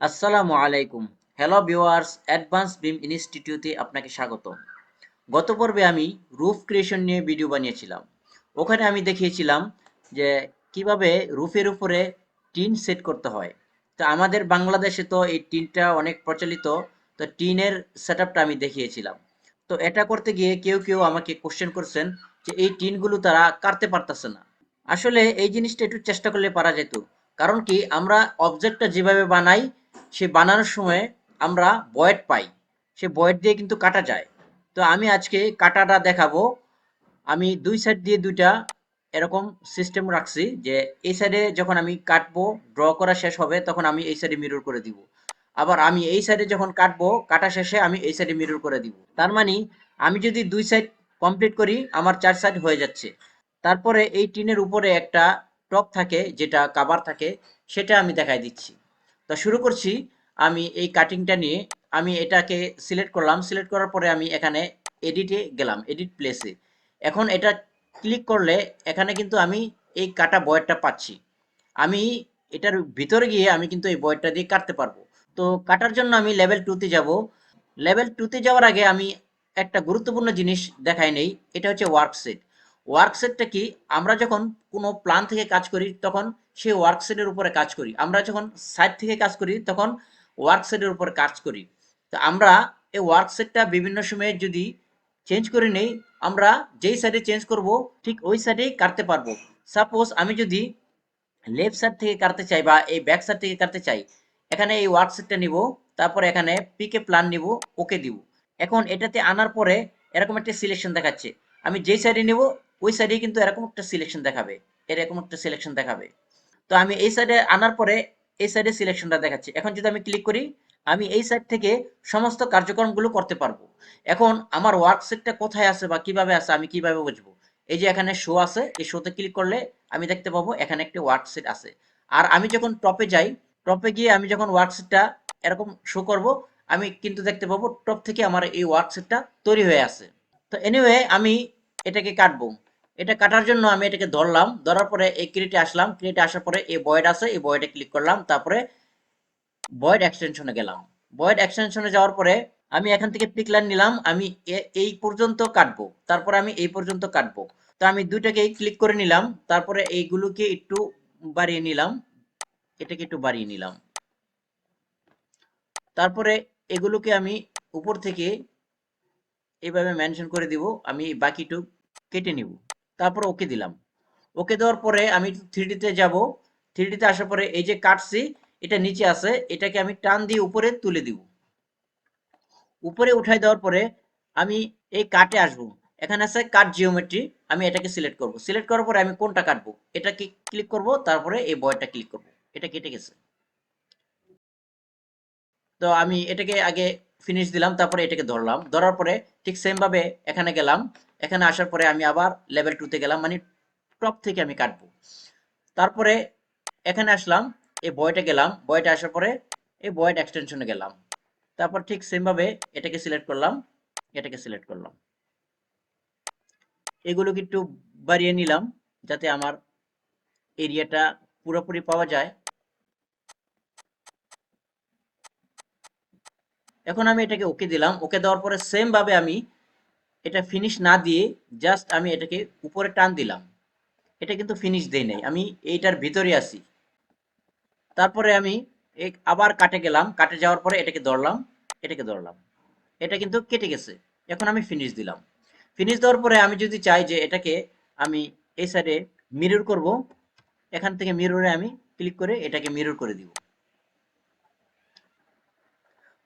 আসসালামু আলাইকুম। Hello viewers advance বিম ইনস্টিটিউটে আপনাকে স্বাগত। গত পর্বে আমি রুফ ক্রিয়েশন নিয়ে ভিডিও বানিয়েছিলাম। ওখানে আমি দেখিয়েছিলাম যে কীভাবে রুফের উপরে টিন সেট করতে হয়। তো আমাদের বাংলাদেশে তো এই টিনটা অনেক প্রচলিত, তো টিনের সেট আমি দেখিয়েছিলাম। তো এটা করতে গিয়ে কেউ কেউ আমাকে কোশ্চেন করছেন যে এই টিনগুলো তারা কাটতে পারতেছে না। আসলে এই জিনিসটা একটু চেষ্টা করলে পারা যেত। কারণ কি আমরা অবজেক্টটা যেভাবে বানাই সে বানানোর সময় আমরা বয়েড পাই। সে বয়েড দিয়ে কিন্তু কাটা যায়। তো আমি আজকে কাটাটা দেখাবো। আমি দুই সাইড দিয়ে দুইটা এরকম সিস্টেম রাখছি যে এই সাইডে যখন আমি কাটবো ড্র করা শেষ হবে, তখন আমি এই সাইডে মিরর করে দিব। আবার আমি এই সাইডে যখন কাটবো, কাটা শেষে আমি এই সাইডে মিরর করে দিব। তার মানে আমি যদি দুই সাইড কমপ্লিট করি, আমার চার সাইড হয়ে যাচ্ছে। তারপরে এই টিনের উপরে একটা টপ থাকে, যেটা কাবার থাকে, সেটা আমি দেখাই দিচ্ছি। তো শুরু করছি। আমি এই কাটিংটা নিয়ে আমি এটাকে সিলেক্ট করলাম। সিলেক্ট করার পরে আমি এখানে এডিটে গেলাম এডিট প্লেসে এখন এটা ক্লিক করলে এখানে কিন্তু আমি এই কাটা বয়েরটা পাচ্ছি। আমি এটার ভিতরে গিয়ে আমি কিন্তু এই বয়েরটা দিয়ে কাটতে পারব। তো কাটার জন্য আমি লেভেল টুতে যাব। লেভেল টুতে যাওয়ার আগে আমি একটা গুরুত্বপূর্ণ জিনিস দেখাই নেই। এটা হচ্ছে ওয়ার্কসেট ওয়ার্কসেটটা কি? আমরা যখন কোনো প্ল্যান থেকে কাজ করি, তখন সেই ওয়ার্কসেটের উপরে কাজ করি। আমরা যখন সাইড থেকে কাজ করি, তখন ওয়ার্কসেটের উপরে কাজ করি। তো আমরা এই ওয়ার্কসেটটা বিভিন্ন সময়ে যদি চেঞ্জ করে নেই, আমরা যেই সাইডে চেঞ্জ করব, ঠিক ওই সাইডেই কাটতে পারব। সাপোজ আমি যদি লেফট সাইড থেকে কাটতে চাই বা এই ব্যাক সাইড থেকে কাটতে চাই, এখানে এই ওয়ার্কসেটটা নিব, তারপর এখানে পিকে প্ল্যান নিব ওকে দিব। এখন এটাতে আনার পরে এরকম একটা সিলেকশন দেখাচ্ছে। আমি যেই সাইডে নিব ওই সাইডে কিন্তু এরকম একটা সিলেকশন দেখাবে, এরকম একটা সিলেকশন দেখাবে। তো আমি এই সাইডে আনার পরে এই সাইডে সিলেকশনটা দেখাচ্ছে। এখন যদি আমি ক্লিক করি, আমি এই সাইড থেকে সমস্ত কার্যক্রমগুলো করতে পারব। এখন আমার ওয়ার্কসেটটা কোথায় আছে বা কীভাবে আছে, আমি কীভাবে বুঝব? এই যে এখানে শো আছে, এই শোতে ক্লিক করলে আমি দেখতে পাবো এখানে একটি ওয়ার্কসেট আছে। আর আমি যখন টপে যাই টপে গিয়ে আমি যখন ওয়ার্কসেটটা এরকম শো করব, আমি কিন্তু দেখতে পাবো টপ থেকে আমার এই ওয়ার্কসেটটা তৈরি হয়ে আছে। তো এনিওয়ে আমি এটাকে কাটবো। এটা কাটার জন্য আমি এটাকে ধরলাম, ধরার পরে এই ক্রিয়েটে আসলাম, ক্রিয়েটে আসার পরে এই বয়েড আছে, এই বয়েডে ক্লিক করলাম, তারপরে বয়েড এক্সটেনশনে গেলাম। বয়েড এক্সটেনশনে যাওয়ার পরে আমি এখান থেকে পিকলার নিলাম, আমি এই পর্যন্ত কাটবো, তারপরে আমি এই পর্যন্ত কাটবো। তো আমি দুইটাকে ক্লিক করে নিলাম, তারপরে এইগুলোকে একটু বাড়িয়ে নিলাম, এটাকে একটু বাড়িয়ে নিলাম। তারপরে এগুলোকে আমি উপর থেকে এইভাবে মেনশন করে দিব, আমি বাকিটু কেটে নিব। তারপর ওকে দিলাম। ওকে দেওয়ার পরে আমি থ্রিডিতে যাব। থ্রিডিতে আসার পরে এই যে কাটছি, এটা নিচে আছে, এটাকে আমি টান দিয়ে উপরে তুলে দিব। উপরে উঠাই দেওয়ার পরে আমি এই কাটে আসব। এখানে আছে কাট জিওমেট্রি আমি এটাকে সিলেক্ট করব। সিলেক্ট করার পরে আমি কোনটা কাটবো? এটাকে ক্লিক করব, তারপরে এই বয়টা ক্লিক করব। এটা কেটে গেছে। তো আমি এটাকে আগে ফিনিশ দিলাম, তারপরে এটাকে ধরলাম। ধরার পরে ঠিক সেম ভাবে এখানে গেলাম। এখানে আসার পরে আমি আবার লেভেল টুতে গেলাম মানে টপ থেকে আমি কাটবো। তারপরে এখানে আসলাম, এই বয়টা গেলাম বয়টা আসার পরে এই বয়েড এক্সটেনশনে গেলাম। তারপর ঠিক সেম ভাবে এটাকে সিলেক্ট করলাম, এটাকে সিলেক্ট করলাম। এগুলোকে একটু বাড়িয়ে নিলাম, যাতে আমার এরিয়াটা পুরোপুরি পাওয়া যায়। এখন আমি এটাকে ওকে দিলাম। ওকে দেওয়ার পরে সেম ভাবে আমি এটা ফিনিশ না দিয়ে জাস্ট আমি এটাকে উপরে টান দিলাম। এটা কিন্তু ফিনিশ দেই নাই। আমি এইটার ভিতরে আছি। তারপরে আমি আবার কাটে গেলাম। কাটে যাওয়ার পরে এটাকে ধরলাম। এটাকে ধরলাম। এটা কিন্তু কেটে গেছে। এখন আমি ফিনিশ দিলাম। ফিনিশ দেওয়ার পরে আমি যদি চাই যে এটাকে আমি এই সাইডে মিরর করব, এখান থেকে মিররে আমি ক্লিক করে এটাকে মিরর করে দিব।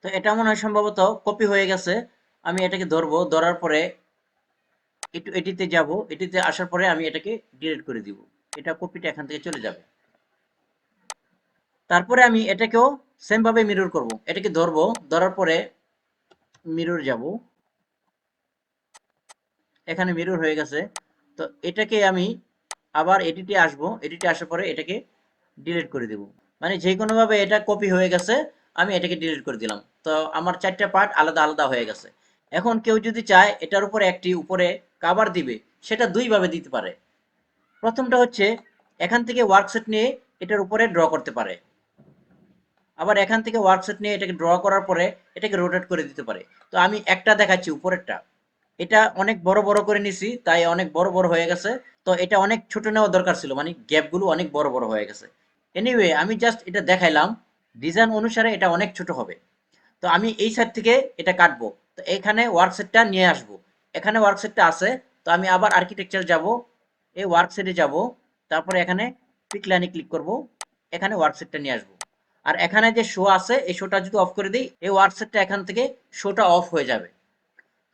তো এটা মনে হয় সম্ভবত কপি হয়ে গেছে। আমি এটাকে ধরবো, ধরার পরে একটু এটিতে যাব, এটিতে আসার পরে আমি এটাকে ডিলিট করে দিব। এটা কপিটা এখান থেকে চলে যাবে। তারপরে আমি এটাকেও সেম ভাবে মিরর করব। এটাকে ধরবো, ধরার পরে মিরর যাব। এখানে মিরর হয়ে গেছে। তো এটাকে আমি আবার এডিটে আসব এডিটে আসার পরে এটাকে ডিলিট করে দেব। মানে যে কোনো ভাবে এটা কপি হয়ে গেছে, আমি এটাকে ডিলিট করে দিলাম। তো আমার চারটা পার্ট আলাদা আলাদা হয়ে গেছে। এখন কেউ যদি চায় এটার উপরে একটি উপরে কাবার দিবে, সেটা দুইভাবে দিতে পারে। প্রথমটা হচ্ছে, এখান থেকে ওয়ার্কসেট নিয়ে এটার উপরে ড্র করতে পারে। আবার এখান থেকে ওয়ার্কসেট নিয়ে এটাকে ড্র করার পরে এটাকে রোটেট করে দিতে পারে। তো আমি একটা দেখাচ্ছি উপরেরটা। এটা অনেক বড় বড় করে নিছি, তাই অনেক বড় বড় হয়ে গেছে। তো এটা অনেক ছোট নেওয়া দরকার ছিল মানে গ্যাপগুলো অনেক বড় বড় হয়ে গেছে। এনিওয়ে আমি জাস্ট এটা দেখাইলাম। ডিজাইন অনুসারে এটা অনেক ছোট হবে। তো আমি এই সাইড থেকে এটা কাটবো। তো এখানে ওয়ার্কসেটটা নিয়ে আসব। এখানে ওয়ার্কসেটটা আছে, তো আমি আবার আর্কিটেকচার যাব, এই ওয়ার্কসেটে যাব, তারপরে এখানে পিক লাইনে ক্লিক করব, এখানে ওয়ার্কসেটটা নিয়ে আসব। আর এখানে যে শো আছে, এই শোটা যদি অফ করে দিই, এই ওয়ার্কসেটটা এখান থেকে শোটা অফ হয়ে যাবে।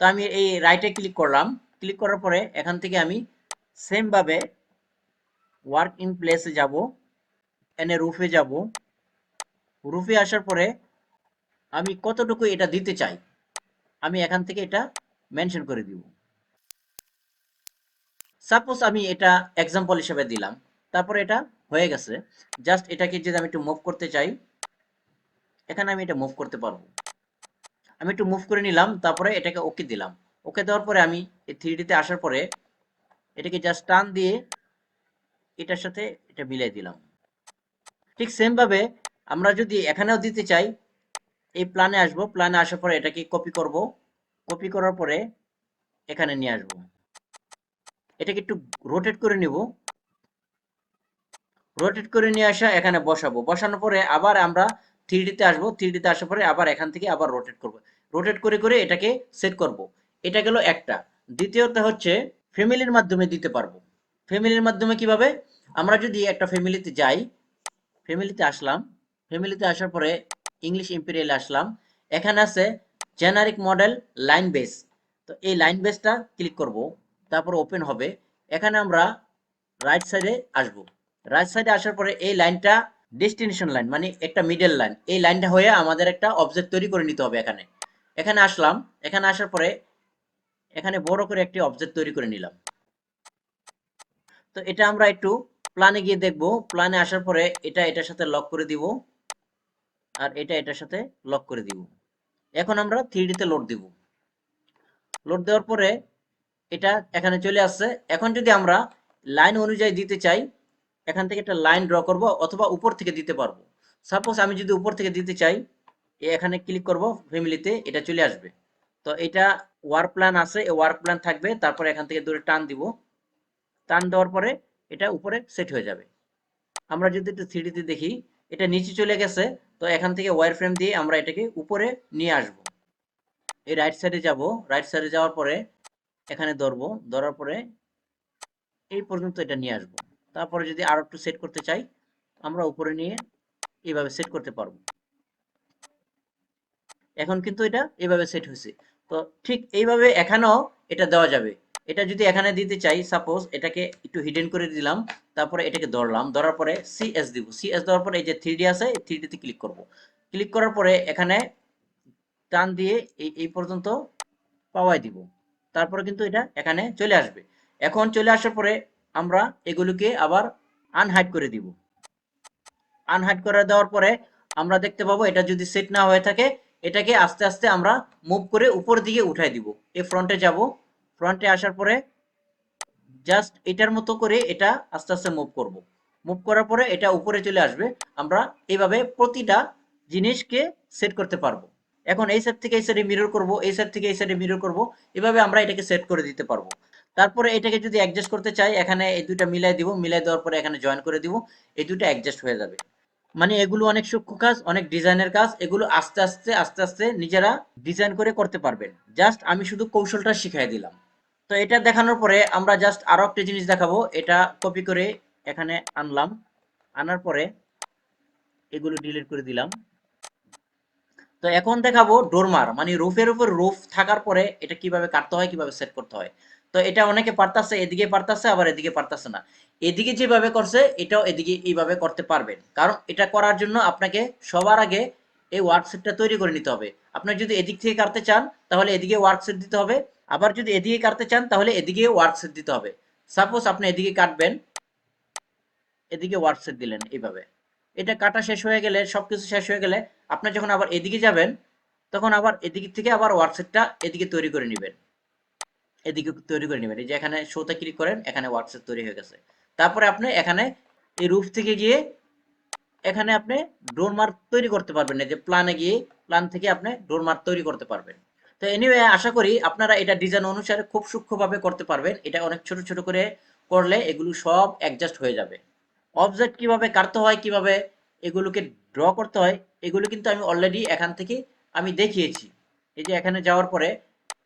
তো আমি এই রাইটে ক্লিক করলাম ক্লিক করার পরে এখান থেকে আমি সেমভাবে ওয়ার্ক ইন প্লেসে যাব, এনে রুফে যাব। রুফে আসার পরে আমি কতটুকু এটা দিতে চাই? আমি এখান থেকে এটা মেনশন করে দিব। সাপোজ আমি এটা এক্সাম্পল হিসেবে দিলাম, তারপরে এটা হয়ে গেছে। জাস্ট এটাকে যদি আমি একটু মুভ করতে চাই, এখানে আমি এটা মুভ করতে পারব। আমি একটু মুভ করে নিলাম, তারপরে এটাকে ওকে দিলাম। ওকে দেওয়ার পরে আমি এই থ্রিডিতে আসার পরে এটাকে জাস্ট টান দিয়ে এটার সাথে এটা মিলাই দিলাম। ঠিক সেমভাবে আমরা যদি এখানেও দিতে চাই এই প্ল্যানে আসব। প্ল্যানে আসার পরে এটাকে কপি করব। কপি করার পরে এখানে নিয়ে আসব। এটাকে একটু রোটেট করে নিব। রোটেট করে নিয়ে আসা এখানে বসাবো। বসানোর পরে আবার আমরা থ্রিডিতে আসব। থ্রিডিতে আসার পরে আবার এখান থেকে আবার রোটেট করব। রোটেট করে করে এটাকে সেট করব। এটা গেল একটা। দ্বিতীয়ত হচ্ছে ফ্যামিলির মাধ্যমে দিতে পারব। ফ্যামিলির মাধ্যমে কীভাবে? আমরা যদি একটা ফ্যামিলিতে যাই ফ্যামিলিতে আসলাম। ফ্যামিলিতে আসার পরে ইংলিশ ইম্পেরিয়ালে আসলাম। এখানে আছে জেনারিক মডেল লাইন বেস। তো এই লাইন বেসটা ক্লিক করব, তারপর ওপেন হবে। এখানে আমরা রাইট সাইডে আসব। রাইট সাইডে আসার পরে এই লাইনটা ডেস্টিনেশন লাইন মানে একটা মিডল লাইন। এই লাইনটা হয়ে আমাদের একটা অবজেক্ট তৈরি করে নিতে হবে এখানে। এখানে আসলাম। এখানে আসার পরে এখানে বড় করে একটি অবজেক্ট তৈরি করে নিলাম। তো এটা আমরা একটু প্ল্যানে গিয়ে দেখব। প্ল্যানে আসার পরে এটা, এটার সাথে লক করে দিব। আর এটা এটার সাথে লক করে দিব। এখন আমরা থ্রিডিতে লোড দিব। লোড দেওয়ার পরে এটা এখানে চলে আসছে। এখন যদি আমরা লাইন অনুযায়ী দিতে চাই, এখান থেকে একটা লাইন ড্র করব অথবা উপর থেকে দিতে পারব। সাপোজ আমি যদি উপর থেকে দিতে চাই, এখানে ক্লিক করব ফ্যামিলিতে এটা চলে আসবে। তো এটা ওয়ার্ক প্ল্যান আছে, এই ওয়ার্ক প্ল্যান থাকবে। তারপরে এখান থেকে দূরে টান দিব। টান দেওয়ার পরে এটা উপরে সেট হয়ে যাবে। আমরা যদি একটু থ্রিডিতে দেখি এটা নিচে চলে গেছে, তো এখান থেকে ওয়ার ফ্রেম দিয়ে আমরা এটাকে উপরে নিয়ে আসব। এই রাইট সাইডে যাব রাইট সাইডে যাওয়ার পরে এখানে ধরবো, ধরার পরে এই পর্যন্ত এটা নিয়ে আসব। তারপরে যদি আরও একটু সেট করতে চাই, আমরা উপরে নিয়ে এইভাবে সেট করতে পারব। এখন কিন্তু এটা এইভাবে সেট হয়েছে। তো ঠিক এইভাবে এখানেও এটা দেওয়া যাবে। এটা যদি এখানে দিতে চাই সাপোজ এটাকে একটু হিডেন করে দিলাম, তারপরে এটাকে ধরলাম, ধরার পরে সিএস দিব। সিএস দেওয়ার পরে এই যে থ্রি আছে, এই থ্রি তে ক্লিক করব। ক্লিক করার পরে এখানে টান দিয়ে এই এই পর্যন্ত পাওয়াই দিব। তারপরে কিন্তু এটা এখানে চলে আসবে। এখন চলে আসার পরে আমরা এগুলোকে আবার আনহাইড করে দিব। আনহাইড করে দেওয়ার পরে আমরা দেখতে পাবো এটা যদি সেট না হয়ে থাকে, এটাকে আস্তে আস্তে আমরা মুভ করে উপর দিকে উঠাই দিব। এই ফ্রন্টে যাব। ফ্রন্টে আসার পরে জাস্ট এটার মতো করে এটা আস্তে আস্তে মুভ করব। মুভ করার পরে এটা উপরে চলে আসবে। আমরা এইভাবে প্রতিটা জিনিসকে সেট করতে পারব। এখন এই সাইড থেকে এই সাইডে মিরর করব, এই সাইড থেকে এই সাইডে মিরর করব, এভাবে আমরা এটাকে সেট করে দিতে পারব। তারপরে এটাকে যদি অ্যাডজাস্ট করতে চাই, এখানে এই দুইটা মিলাই দিব, মিলাই দেওয়ার পরে এখানে জয়েন করে দিব, এই দুটো অ্যাডজাস্ট হয়ে যাবে। মানে এগুলো অনেক সূক্ষ্ম কাজ, অনেক ডিজাইনের কাজ, এগুলো আস্তে আস্তে আস্তে আস্তে নিজেরা ডিজাইন করে করতে পারবেন। জাস্ট আমি শুধু কৌশলটা শিখাই দিলাম। তো এটা দেখানোর পরে আমরা জাস্ট আরও একটা জিনিস দেখাবো। এটা কপি করে এখানে আনলাম। আনার পরে এগুলো ডিলিট করে দিলাম। তো এখন দেখাবো ডোরমার মানে রুফের উপর রুফ থাকার পরে এটা কীভাবে কাটতে হয়, কীভাবে সেট করতে হয়। তো এটা অনেকে পারতাছে, এদিকে পারতাছে, আবার এদিকে পারতাছে না। এদিকে যেভাবে করছে, এটাও এদিকে এইভাবে করতে পারবেন। কারণ এটা করার জন্য আপনাকে সবার আগে এই ওয়ার্কসেটটা তৈরি করে নিতে হবে। আপনি যদি এদিক থেকে কাটতে চান, তাহলে এদিকে ওয়ার্কসেট দিতে হবে। আবার যদি এদিকে কাটতে চান, তাহলে এদিকে ওয়ার্কসেট দিতে হবে। সাপোজ আপনি এদিকে কাটবেন, এদিকে ওয়ার্কসেট দিলেন এইভাবে। এটা কাটা শেষ হয়ে গেলে, সবকিছু শেষ হয়ে গেলে আপনি যখন আবার এদিকে যাবেন, তখন আবার এদিক থেকে আবার ওয়ার্কসেটটা এদিকে তৈরি করে নেবেন। এদিকে তৈরি করে নেবেন। এই যে এখানে শোতে ক্লিক করেন, এখানে ওয়ার্কসেট তৈরি হয়ে গেছে। তারপরে আপনি এখানে এই রুফ থেকে গিয়ে এখানে আপনি ডোর মার্ক তৈরি করতে পারবেন। এই যে প্ল্যানে গিয়ে প্ল্যান থেকে আপনি ডোর মার্ক তৈরি করতে পারবেন। তো এনিওয়ে আশা করি আপনারা এটা ডিজাইন অনুসারে খুব সূক্ষ্মভাবে করতে পারবেন। এটা অনেক ছোট ছোট করে করলে এগুলো সব অ্যাডজাস্ট হয়ে যাবে। অবজেক্ট কীভাবে কাটতে হয়, কীভাবে এগুলোকে ড্র করতে হয়, এগুলো কিন্তু আমি অলরেডি এখান থেকে আমি দেখিয়েছি। এই যে এখানে যাওয়ার পরে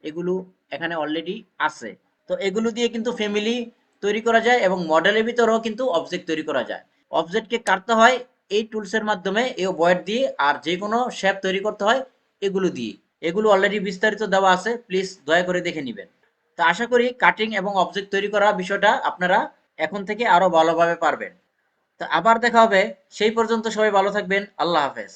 এগুলো এখানে অলরেডি আছে। তো এগুলো দিয়ে কিন্তু ফ্যামিলি তৈরি করা যায় এবং মডেলের ভিতরেও কিন্তু অবজেক্ট তৈরি করা যায়। অবজেক্টকে কাটতে হয় এই টুলসের মাধ্যমে, এই বয়েড দিয়ে আর যে কোনো শেপ তৈরি করতে হয় এগুলো দিয়ে। এগুলো অলরেডি বিস্তারিত দেওয়া আছে। প্লিজ দয়া করে দেখে নেবেন। তো আশা করি কাটিং এবং অবজেক্ট তৈরি করা বিষয়টা আপনারা এখন থেকে আরও ভালোভাবে পারবেন। তো আবার দেখা হবে। সেই পর্যন্ত সবাই ভালো থাকবেন। আল্লাহ হাফেজ।